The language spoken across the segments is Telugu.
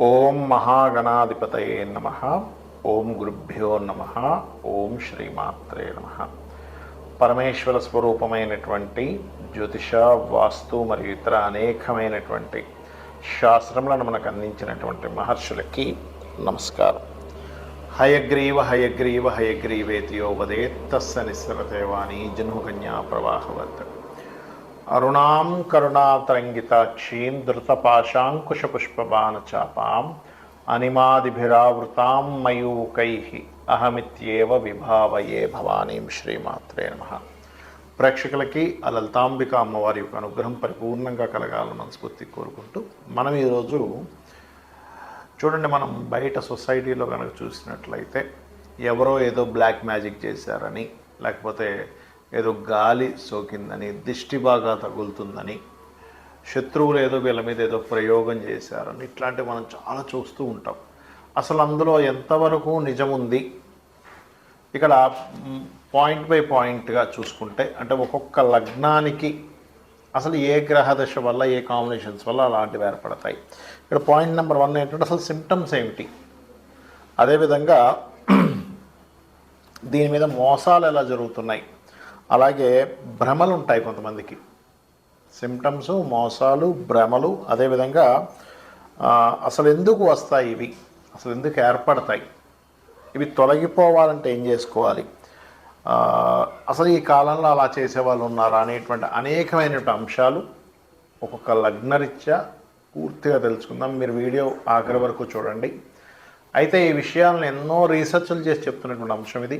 ఓం మహాగణాధిపతయే నమ. ఓం గురుభ్యో నమ. ఓం శ్రీమాత్రే నమ. పరమేశ్వర స్వరూపమైనటువంటి జ్యోతిష వాస్తు మరియు ఇతర అనేకమైనటువంటి శాస్త్రములను మనకు అందించినటువంటి మహర్షులకి నమస్కారం. హయగ్రీవ హయగ్రీవ హయగ్రీవేతియో వదేత్ తస్స నిస్సరతేవాణి జన్మకన్యా ప్రవాహవత్. అరుణాం కరుణాతరంగితాక్షీం ధృతపాశాంకుశపుష్పబాణచాపాం అనిమాదిభిరావృతాం మయూకై అహమిత్యేవ విభావయే భవానీం శ్రీమాత్రే నమ. ప్రేక్షకులకి ఆ లలితాంబిక అమ్మవారి యొక్క అనుగ్రహం పరిపూర్ణంగా కలగాలని మనస్ఫూర్తి కోరుకుంటూ మనం ఈరోజు చూడండి మనం బయట సొసైటీలో కనుక చూసినట్లయితే ఎవరో ఏదో బ్లాక్ మ్యాజిక్ చేశారని లేకపోతే ఏదో గాలి సోకిందని దిష్టి బాగా తగులుతుందని శత్రువులు ఏదో వీళ్ళ మీద ఏదో ప్రయోగం చేశారని ఇట్లాంటివి మనం చాలా చూస్తూ ఉంటాం. అసలు అందులో ఎంతవరకు నిజం ఉంది ఇక్కడ పాయింట్ బై పాయింట్గా చూసుకుంటే అంటే ఒక్కొక్క లగ్నానికి అసలు ఏ గ్రహ దశ వల్ల ఏ కాంబినేషన్స్ వల్ల అలాంటివి ఏర్పడతాయి? ఇక్కడ పాయింట్ నెంబర్ వన్ ఏంటంటే అసలు సిమ్టమ్స్ ఏమిటి? అదేవిధంగా దీని మీద మోసాలు ఎలా జరుగుతున్నాయి? అలాగే భ్రమలు ఉంటాయి కొంతమందికి. సిమ్టమ్స్ మోసాలు భ్రమలు అదేవిధంగా అసలు ఎందుకు వస్తాయి ఇవి? అసలు ఎందుకు ఏర్పడతాయి? ఇవి తొలగిపోవాలంటే ఏం చేసుకోవాలి? అసలు ఈ కాలంలో అలా చేసే వాళ్ళు ఉన్నారా అనేటువంటి అనేకమైనటువంటి అంశాలు ఒక్కొక్క లగ్నరీత్యా పూర్తిగా తెలుసుకుందాం. మీరు వీడియో ఆఖరి వరకు చూడండి. అయితే ఈ విషయాలను ఎన్నో రీసెర్చ్లు చేసి చెప్తున్నటువంటి అంశం ఇది.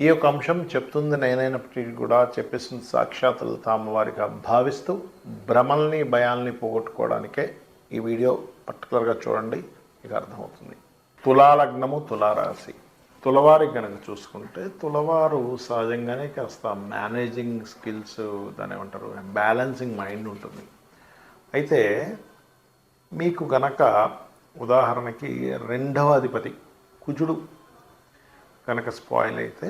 ఈ యొక్క అంశం చెప్తుంది నేనైనప్పటికీ కూడా చెప్పేసింది తాము వారిగా భావిస్తూ భ్రమల్ని భయాల్ని పోగొట్టుకోవడానికే ఈ వీడియో పర్టికులర్గా చూడండి మీకు అర్థమవుతుంది. తులాలగ్నము తులారాశి. తులవారి కనుక చూసుకుంటే తులవారు సహజంగానే కాస్త మేనేజింగ్ స్కిల్స్ దాని ఏమంటారు బ్యాలెన్సింగ్ మైండ్ ఉంటుంది. అయితే మీకు గనక ఉదాహరణకి రెండవ అధిపతి కుజుడు కనుక స్పాయిల్ అయితే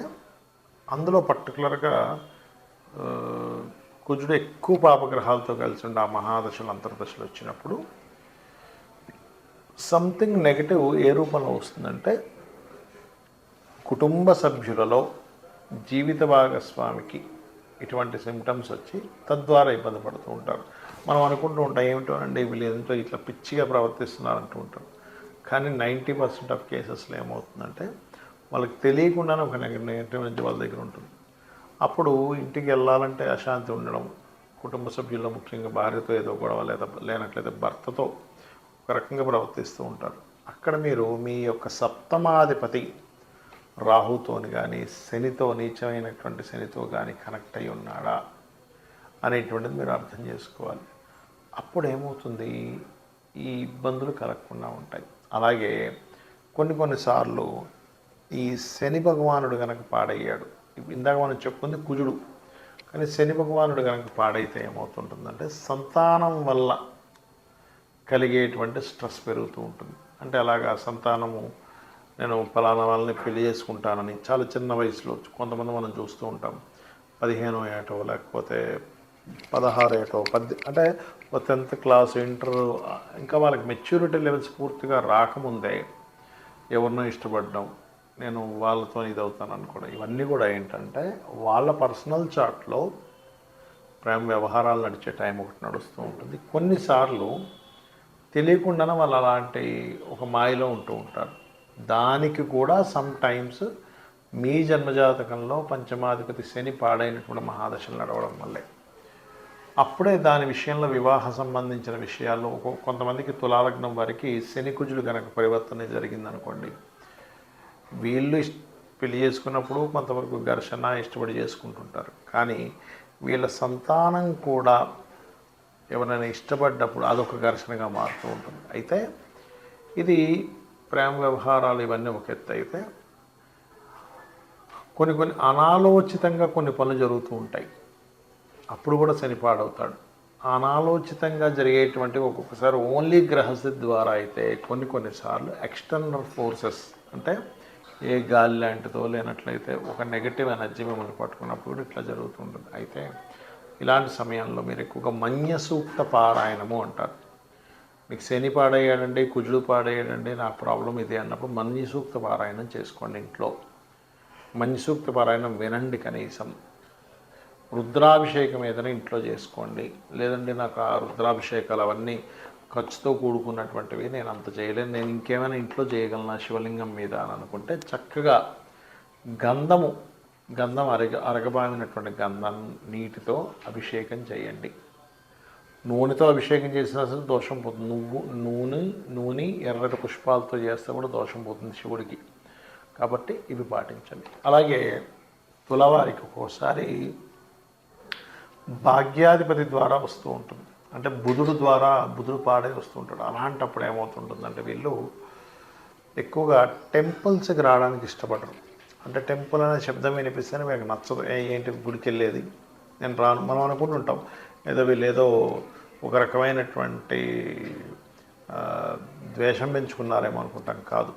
అందులో పర్టికులర్గా కుజుడు ఎక్కువ పాపగ్రహాలతో కలిసి ఉండే ఆ మహాదశలు అంతర్దశలు వచ్చినప్పుడు సంథింగ్ నెగటివ్ ఏ రూపంలో వస్తుందంటే కుటుంబ సభ్యులలో జీవిత భాగస్వామికి ఇటువంటి సిమ్టమ్స్ వచ్చి తద్వారా ఇబ్బంది పడుతూ ఉంటారు. మనం అనుకుంటూ ఉంటాం ఏమిటో అండి వీళ్ళు ఎంతో ఇట్లా పిచ్చిగా ప్రవర్తిస్తున్నారు అంటూ ఉంటారు. కానీ నైంటీ పర్సెంట్ ఆఫ్ కేసెస్లో ఏమవుతుందంటే వాళ్ళకి తెలియకుండానే ఒక నెగటివ్ నుంచి వాళ్ళ దగ్గర ఉంటుంది. అప్పుడు ఇంటికి వెళ్ళాలంటే అశాంతి ఉండడం కుటుంబ సభ్యుల్లో ముఖ్యంగా భార్యతో ఏదో గొడవ లేదా లేనట్లయితే భర్తతో ఒక రకంగా ప్రవర్తిస్తూ ఉంటారు. అక్కడ మీరు మీ యొక్క సప్తమాధిపతి రాహుతోని కానీ శనితో నీచమైనటువంటి శనితో కానీ కనెక్ట్ అయి ఉన్నాడా అనేటువంటిది మీరు అర్థం చేసుకోవాలి. అప్పుడు ఏమవుతుంది? ఈ ఇబ్బందులు కలగకుండా ఉంటాయి. అలాగే కొన్ని కొన్నిసార్లు ఈ శని భగవానుడు కనుక పాడయ్యాడు. ఇందాక మనం చెప్పుకుంది కుజుడు. కానీ శని భగవానుడు కనుక పాడైతే ఏమవుతుంటుందంటే సంతానం వల్ల కలిగేటువంటి స్ట్రెస్ పెరుగుతూ ఉంటుంది. అంటే అలాగా సంతానము నేను ఫలానా వాళ్ళని పెళ్ళి చేసుకుంటానని చాలా చిన్న వయసులో కొంతమంది మనం చూస్తూ ఉంటాం. పదిహేనో ఏటో లేకపోతే పదహారు ఏటో పద్ది అంటే టెన్త్ క్లాస్ ఇంటర్ ఇంకా వాళ్ళకి మెచ్యూరిటీ లెవెల్స్ పూర్తిగా రాకముందే ఎవరినో ఇష్టపడడం నేను వాళ్ళతో ఇది అవుతాను అనుకోవడం ఇవన్నీ కూడా ఏంటంటే వాళ్ళ పర్సనల్ చాట్లో ప్రేమ వ్యవహారాలు నడిచే టైం ఒకటి నడుస్తూ ఉంటుంది. కొన్నిసార్లు తెలియకుండానే వాళ్ళు అలాంటి ఒక మాయలో ఉంటూ ఉంటారు. దానికి కూడా సమ్ టైమ్స్ మీ జన్మజాతకంలో పంచమాధిపతి శని పాడైనటువంటి మహాదశలు నడవడం వల్లే. అప్పుడే దాని విషయంలో వివాహ సంబంధించిన విషయాల్లో కొంతమందికి తులాలగ్నం వారికి శని కుజులు కనుక పరివర్తన జరిగిందనుకోండి వీళ్ళు ఇష్- పెళ్ళి చేసుకున్నప్పుడు కొంతవరకు ఘర్షణ ఇష్టపడి చేసుకుంటుంటారు. కానీ వీళ్ళ సంతానం కూడా ఎవరైనా ఇష్టపడ్డప్పుడు అదొక ఘర్షణగా మారుతూ ఉంటుంది. అయితే ఇది ప్రేమ వ్యవహారాలు ఇవన్నీ ఒక ఎత్తు అయితే కొన్ని కొన్ని అనాలోచితంగా కొన్ని పనులు జరుగుతూ ఉంటాయి. అప్పుడు కూడా చనిపాడవుతాడు అనాలోచితంగా జరిగేటువంటి ఒక్కొక్కసారి ఓన్లీ గ్రహస్థితి ద్వారా అయితే కొన్ని కొన్నిసార్లు ఎక్స్టర్నల్ ఫోర్సెస్ అంటే ఏ గాలి లాంటిదో లేనట్లయితే ఒక నెగటివ్ ఎనర్జీ మిమ్మల్ని పట్టుకున్నప్పుడు ఇట్లా జరుగుతుంటుంది. అయితే ఇలాంటి సమయంలో మీరు ఎక్కువగా మన్య సూక్త పారాయణము అంటారు. మీకు శని పాడేయడండి కుజుడు పాడేయడండి నా ప్రాబ్లం ఇది అన్నప్పుడు మన్య సూక్త పారాయణం చేసుకోండి ఇంట్లో. మన్య సూక్త పారాయణం వినండి కనీసం. రుద్రాభిషేకం ఏదైనా ఇంట్లో చేసుకోండి. లేదంటే నాకు ఆ రుద్రాభిషేకాలు అవన్నీ ఖర్చుతో కూడుకున్నటువంటివి నేను అంత చేయలేను. నేను ఇంకేమైనా ఇంట్లో చేయగలనా శివలింగం మీద అని అనుకుంటే చక్కగా గంధము గంధం అరగ అరగబాగినటువంటి గంధం నీటితో అభిషేకం చేయండి. నూనెతో అభిషేకం చేసినా సరే దోషం పోతుంది. నువ్వు నూనె నూనె ఎర్రటి పుష్పాలతో చేస్తే కూడా దోషం పోతుంది శివుడికి. కాబట్టి ఇవి పాటించండి. అలాగే తులవారికి ఒక్కోసారి భాగ్యాధిపతి ద్వారా వస్తూ ఉంటుంది. అంటే బుధుడు ద్వారా బుధుడు పాడే వస్తుంటాడు అలాంటప్పుడు ఏమవుతుంటుందంటే వీళ్ళు ఎక్కువగా టెంపుల్స్కి రావడానికి ఇష్టపడరు. అంటే టెంపుల్ అనే శబ్దం వినిపిస్తేనే మీకు నచ్చదు. ఏ ఏంటి గుడికి వెళ్ళేది? నేను రాను. మనం అనుకుంటుంటాం ఏదో వీళ్ళు ఏదో ఒక రకమైనటువంటి ద్వేషం పెంచుకున్నారేమో అనుకుంటాం. కాదు.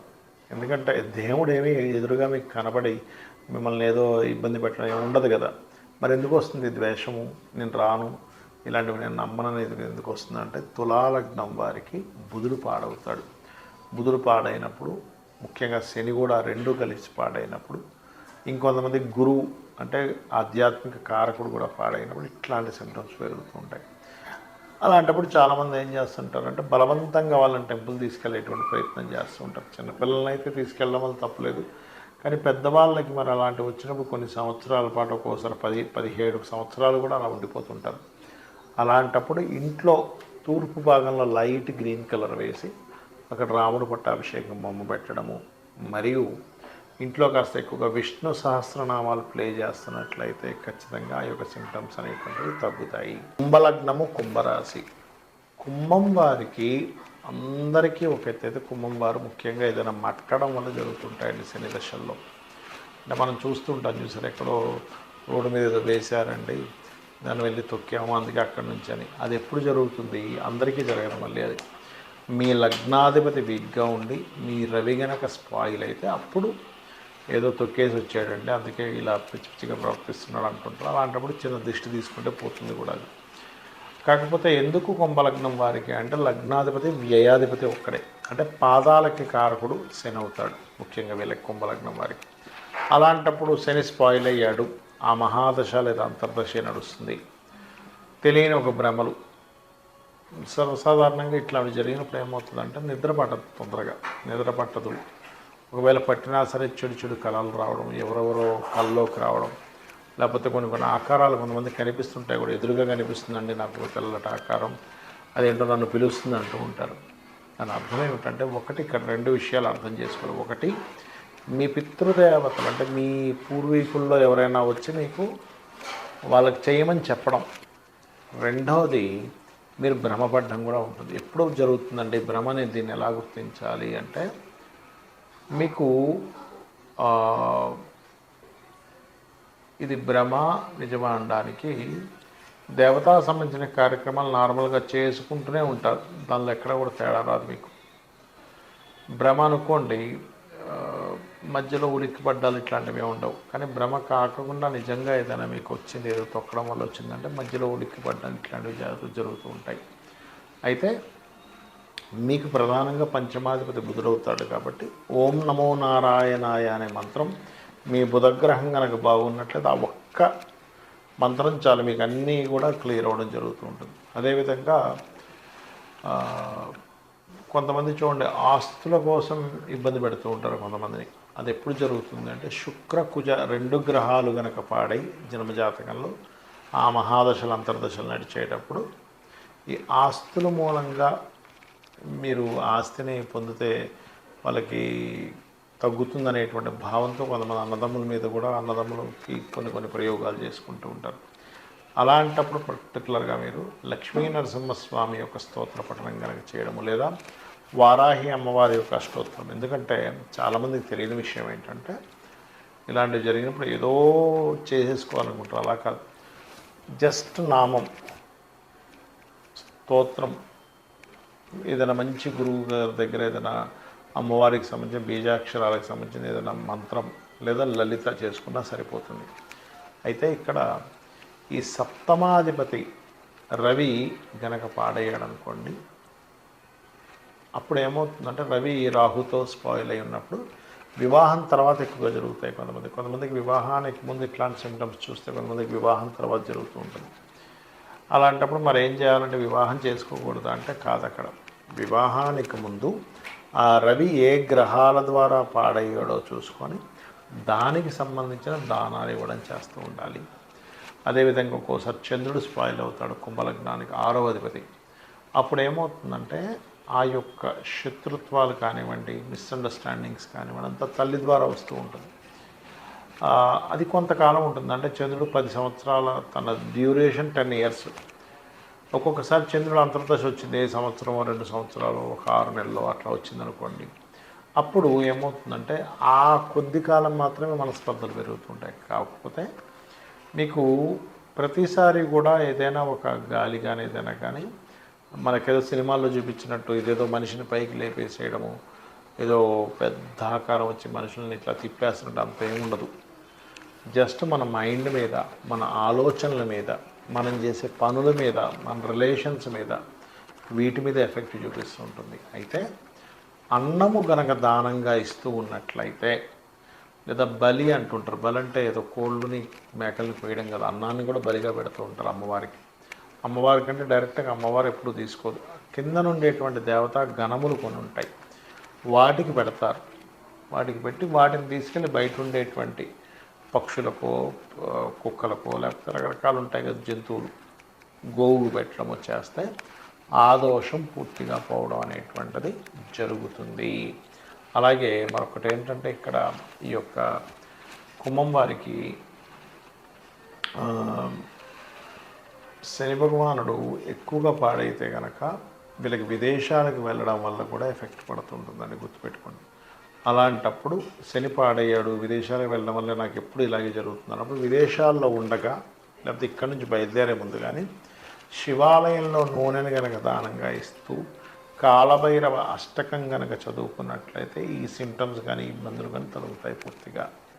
ఎందుకంటే దేవుడు ఏమీ ఎదురుగా మీకు కనబడి మిమ్మల్ని ఏదో ఇబ్బంది పెట్టడం ఏమి ఉండదు కదా. మరి ఎందుకు వస్తుంది ద్వేషము? నేను రాను. ఇలాంటివి నేను నమ్మననేది ఎందుకు వస్తుందంటే తులాలగ్నం వారికి బుధుడు పాడవుతాడు. బుధుడు పాడైనప్పుడు ముఖ్యంగా శని కూడా రెండు కలిసి పాడైనప్పుడు ఇంకొంతమంది గురువు అంటే ఆధ్యాత్మిక కారకుడు కూడా పాడైనప్పుడు ఇట్లాంటి సిమ్టమ్స్ పెరుగుతూ ఉంటాయి. అలాంటప్పుడు చాలామంది ఏం చేస్తుంటారంటే బలవంతంగా వాళ్ళని టెంపుల్ తీసుకెళ్ళేటువంటి ప్రయత్నం చేస్తూ ఉంటారు. చిన్నపిల్లల్ని అయితే తీసుకెళ్ళడం వల్ల తప్పలేదు. కానీ పెద్దవాళ్ళకి మరి అలాంటివి వచ్చినప్పుడు కొన్ని సంవత్సరాల పాటు ఒక్కోసారి పది పదిహేడు సంవత్సరాలు కూడా అలా ఉండిపోతుంటారు. అలాంటప్పుడు ఇంట్లో తూర్పు భాగంలో లైట్ గ్రీన్ కలర్ వేసి అక్కడ రాముడు పట్టాభిషేకం బొమ్మ పెట్టడము. మరియు ఇంట్లో కాస్త ఎక్కువగా విష్ణు సహస్రనామాలు ప్లే చేస్తున్నట్లయితే ఖచ్చితంగా ఆ యొక్క సింటమ్స్ అనేటువంటివి తగ్గుతాయి. కుంభలగ్నము కుంభరాశి. కుంభం వారికి అందరికీ ఒక ఎత్తు. కుంభం వారు ముఖ్యంగా ఏదైనా మట్టడం వల్ల జరుగుతుంటాయండి శని దశల్లో. అంటే మనం చూస్తుంటాం చూసారు ఎక్కడో రోడ్డు మీద ఏదో వేశారండి. దాన్ని వెళ్ళి తొక్కాము అందుకే అక్కడి నుంచి అని. అది ఎప్పుడు జరుగుతుంది? అందరికీ జరగదు మళ్ళీ అది. మీ లగ్నాధిపతి వీక్గా ఉండి మీ రవి గనక స్పాయిల్ అయితే అప్పుడు ఏదో తొక్కేసి వచ్చాడండి అందుకే ఇలా పిచ్చి పిచ్చిగా ప్రవర్తిస్తున్నాడు అనుకుంటారు. అలాంటప్పుడు చిన్న దిష్టి తీసుకుంటే పోతుంది కూడా అది. కాకపోతే ఎందుకు కుంభలగ్నం వారికి అంటే లగ్నాధిపతి వ్యయాధిపతి ఒక్కడే. అంటే పాదాలకి కారకుడు శని అవుతాడు ముఖ్యంగా వీళ్ళకి కుంభలగ్నం వారికి. అలాంటప్పుడు శని స్పాయిల్ అయ్యాడు. ఆ మహాదశ లేదా అంతర్దశ నడుస్తుంది. తెలియని ఒక భ్రమలు. సర్వసాధారణంగా ఇట్లాంటి జరిగినప్పుడు ఏమవుతుందంటే నిద్ర పట్టదు తొందరగా. నిద్ర పట్టదు. ఒకవేళ పట్టినా సరే చెడు చెడు కళలు రావడం ఎవరెవరో కళ్ళలోకి రావడం లేకపోతే కొన్ని కొన్ని ఆకారాలు కొంతమంది కనిపిస్తుంటాయి కూడా. ఎదురుగా కనిపిస్తుందండి నాకు తెల్లటి ఆకారం. అదేంటో నన్ను పిలుస్తుంది అంటూ ఉంటారు. దాని అర్థం ఏమిటంటే ఒకటి ఇక్కడ రెండు విషయాలు అర్థం చేసుకోవాలి. ఒకటి మీ పితృదేవతలు అంటే మీ పూర్వీకుల్లో ఎవరైనా వచ్చి మీకు వాళ్ళకి చేయమని చెప్పడం. రెండవది మీరు భ్రమపడడం కూడా ఉంటుంది. ఎప్పుడు జరుగుతుందండి భ్రమని దీన్ని ఎలా గుర్తించాలి అంటే మీకు ఇది భ్రమ నిజమా అనడానికి దేవతా సంబంధించిన కార్యక్రమాలు నార్మల్గా చేసుకుంటూనే ఉంటారు. దానిలో ఎక్కడ కూడా తేడా రాదు మీకు. భ్రమ అనుకోండి మధ్యలో ఉలిక్కిపడ్డాలు ఇట్లాంటివి ఉండవు. కానీ భ్రమ కాకుండా నిజంగా ఏదైనా మీకు వచ్చింది ఏదో తొక్కడం వల్ల వచ్చిందంటే మధ్యలో ఉలిక్కిపడ్డాలు ఇట్లాంటివి జాగ్రత్తలు జరుగుతూ ఉంటాయి. అయితే మీకు ప్రధానంగా పంచమాధిపతి బుధుడవుతాడు కాబట్టి ఓం నమో నారాయణాయ అనే మంత్రం మీ బుధగ్రహం కనుక బాగున్నట్లయితే ఆ ఒక్క మంత్రం చాలు. మీకు అన్నీ కూడా క్లియర్ అవ్వడం జరుగుతూ ఉంటుంది. అదేవిధంగా కొంతమంది చూడండి ఆస్తుల కోసం ఇబ్బంది పెడుతూ ఉంటారు కొంతమందిని. అది ఎప్పుడు జరుగుతుంది అంటే శుక్ర కుజ రెండు గ్రహాలు గనక పాడై జన్మజాతకంలో ఆ మహాదశలు అంతర్దశలు నడిచేటప్పుడు ఈ ఆస్తుల మూలంగా మీరు ఆస్తిని పొందితే వాళ్ళకి తగ్గుతుందనేటువంటి భావంతో కొంతమంది అన్నదమ్ముల మీద కూడా అన్నదమ్ములకి కొన్ని కొన్ని ప్రయోగాలు చేసుకుంటూ ఉంటారు. అలాంటప్పుడు పర్టికులర్గా మీరు లక్ష్మీ నరసింహస్వామి యొక్క స్తోత్ర పఠనం కనుక చేయడము లేదా వారాహి అమ్మవారి యొక్క అష్టోత్తరం. ఎందుకంటే చాలామందికి తెలియని విషయం ఏంటంటే ఇలాంటివి జరిగినప్పుడు ఏదో చేసేసుకోవాలనుకుంటారు. అలా కాదు. జస్ట్ నామం స్తోత్రం. ఏదైనా మంచి గురువు గారి దగ్గర ఏదైనా అమ్మవారికి సంబంధించిన బీజాక్షరాలకు సంబంధించిన ఏదైనా మంత్రం లేదా లలిత చేసుకున్నా సరిపోతుంది. అయితే ఇక్కడ ఈ సప్తమాధిపతి రవి గనక పాడయ్యాడు అప్పుడు ఏమవుతుందంటే రవి రాహుతో స్పాయిల్ అయి ఉన్నప్పుడు వివాహం తర్వాత ఎక్కువగా జరుగుతాయి కొంతమంది. కొంతమందికి వివాహానికి ముందు ఇట్లాంటి సిమ్టమ్స్ చూస్తే కొంతమందికి వివాహం తర్వాత జరుగుతూ ఉంటుంది. అలాంటప్పుడు మరి ఏం చేయాలంటే వివాహం చేసుకోకూడదు అంటే కాదు అక్కడ వివాహానికి ముందు ఆ రవి ఏ గ్రహాల ద్వారా పాడయ్యాడో చూసుకొని దానికి సంబంధించిన దానాలు ఇవ్వడం చేస్తూ ఉండాలి. అదేవిధంగా ఒక్కోసారి చంద్రుడు స్పాయిల్ అవుతాడు కుంభలగ్నానికి ఆరో అధిపతి. అప్పుడు ఏమవుతుందంటే ఆ యొక్క శత్రుత్వాలు కానివ్వండి మిస్అండర్స్టాండింగ్స్ కానివ్వండి అంతా తల్లి ద్వారా వస్తూ ఉంటుంది. అది కొంతకాలం ఉంటుంది. అంటే చంద్రుడు పది సంవత్సరాల తన డ్యూరేషన్ టెన్ ఇయర్స్ ఒక్కొక్కసారి చంద్రుడు అంతర్దశ వచ్చింది. ఏ సంవత్సరమో రెండు సంవత్సరాలు ఒక ఆరు నెలలు అట్లా వచ్చిందనుకోండి. అప్పుడు ఏమవుతుందంటే ఆ కొద్ది కాలం మాత్రమే మనస్పర్ధలు పెరుగుతుంటాయి. కాకపోతే మీకు ప్రతిసారి కూడా ఏదైనా ఒక గాలి కానీ ఏదైనా కానీ మనకేదో సినిమాల్లో చూపించినట్టు ఇదేదో మనిషిని పైకి లేపేసేయడము ఏదో పెద్ద ఆకారం వచ్చి మనుషుల్ని ఇట్లా తిప్పేస్తున్నట్టు అంత ఏముండదు జస్ట్ మన మైండ్ మీద మన ఆలోచనల మీద మనం చేసే పనుల మీద మన రిలేషన్స్ మీద వీటి మీద ఎఫెక్ట్ చూపిస్తూ ఉంటుంది. అయితే అన్నము గనక దానంగా ఇస్తూ ఉన్నట్లయితే లేదా బలి అంటుంటారు బలి అంటే ఏదో కోళ్ళుని మేకల్ని పోయడం కదా అన్నాన్ని కూడా బలిగా పెడుతూ ఉంటారు అమ్మవారికి. అమ్మవారి కంటే డైరెక్ట్గా అమ్మవారు ఎప్పుడు తీసుకోదు కింద నుండేటువంటి దేవత గణములు కొన్ని ఉంటాయి. వాటికి పెడతారు. వాటికి పెట్టి వాటిని తీసుకెళ్ళి బయట ఉండేటువంటి పక్షులకో కుక్కలకో లేకపోతే రకరకాలు ఉంటాయి కదా జంతువులు. గోవులు పెట్టడం వచ్చేస్తే ఆ దోషం పూర్తిగా పోవడం అనేటువంటిది జరుగుతుంది. అలాగే మరొకటి ఏంటంటే ఇక్కడ ఈ యొక్క కుంభం వారికి శని భగవానుడు ఎక్కువగా పాడైతే కనుక వీళ్ళకి విదేశాలకు వెళ్ళడం వల్ల కూడా ఎఫెక్ట్ పడుతుంటుందని గుర్తుపెట్టుకోండి. అలాంటప్పుడు శని పాడయ్యాడు విదేశాలకు వెళ్ళడం వల్ల నాకు ఎప్పుడు ఇలాగే జరుగుతుంది అన్నప్పుడు విదేశాల్లో ఉండగా లేకపోతే ఇక్కడి నుంచి బయలుదేరే ముందు కానీ శివాలయంలో నూనెను కనుక దానంగా ఇస్తూ కాలభైరవ అష్టకం కనుక చదువుకున్నట్లయితే ఈ సిమ్టమ్స్ కానీ ఇబ్బందులు కానీ తొలగుతాయి పూర్తిగా.